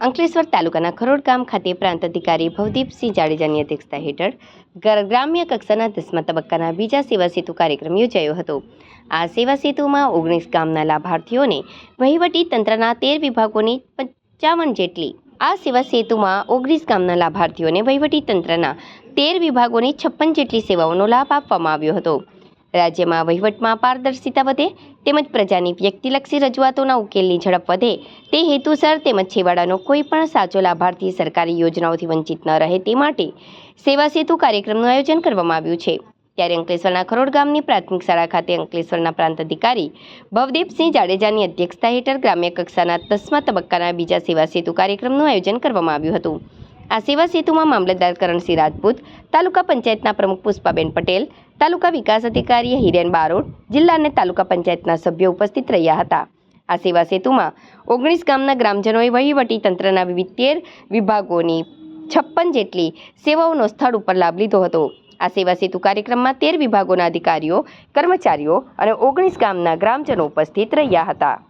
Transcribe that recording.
અંકલેશ્વર તાલુકાના ખરોડ ગામ ખાતે પ્રાંત અધિકારી ભવદીપસિંહ જાડેજાની અધ્યક્ષતા હેઠળ ગર- ગ્રામ્ય કક્ષાના દસમા તબક્કાના બીજા સેવા સેતુ કાર્યક્રમ યોજાયો હતો. આ સેવા સેતુમાં ઓગણીસ ગામના લાભાર્થીઓને વહીવટી તંત્રના તેર વિભાગોની પંચાવન જેટલી આ સેવા સેતુમાં ઓગણીસ ગામના લાભાર્થીઓને વહીવટી તંત્રના તેર વિભાગોની છપ્પન જેટલી સેવાઓનો લાભ આપવામાં આવ્યો હતો. રાજ્યમાં વહીવટમાં પારદર્શિતા વધે તેમજ પ્રજાની વ્યક્તિલક્ષી રજૂઆતોના ઉકેલની ઝડપ વધે તે હેતુસર તેમજ છેવાડાનો કોઈ પણ સાચો લાભાર્થી સરકારી યોજનાઓથી વંચિત ન રહે તે માટે સેવા સેતુ કાર્યક્રમનું આયોજન કરવામાં આવ્યું છે. ત્યારે અંકલેશ્વરના ખરોડ ગામની પ્રાથમિક શાળા ખાતે અંકલેશ્વરના પ્રાંત અધિકારી ભવદીપસિંહ જાડેજાની અધ્યક્ષતા હેઠળ ગ્રામ્ય કક્ષાના દસમા તબક્કાના બીજા સેવા સેતુ કાર્યક્રમનું આયોજન કરવામાં આવ્યું હતું. આ સેવા સેતુમાં મામલતદાર કરણસિંહ રાજપૂત, તાલુકા પંચાયતના પ્રમુખ પુષ્પાબેન પટેલ, તાલુકા વિકાસ અધિકારી હિરેન બારોટ, જિલ્લા અને તાલુકા પંચાયતના સભ્યો ઉપસ્થિત રહ્યા હતા. આ સેવા સેતુમાં ઓગણીસ ગામના ગ્રામજનોએ વહીવટી તંત્રના વિવિધ તેર વિભાગોની છપ્પન જેટલી સેવાઓનો સ્થળ ઉપર લાભ લીધો હતો. આ સેવા સેતુ કાર્યક્રમમાં તેર વિભાગોના અધિકારીઓ, કર્મચારીઓ અને ઓગણીસ ગામના ગ્રામજનો ઉપસ્થિત રહ્યા હતા.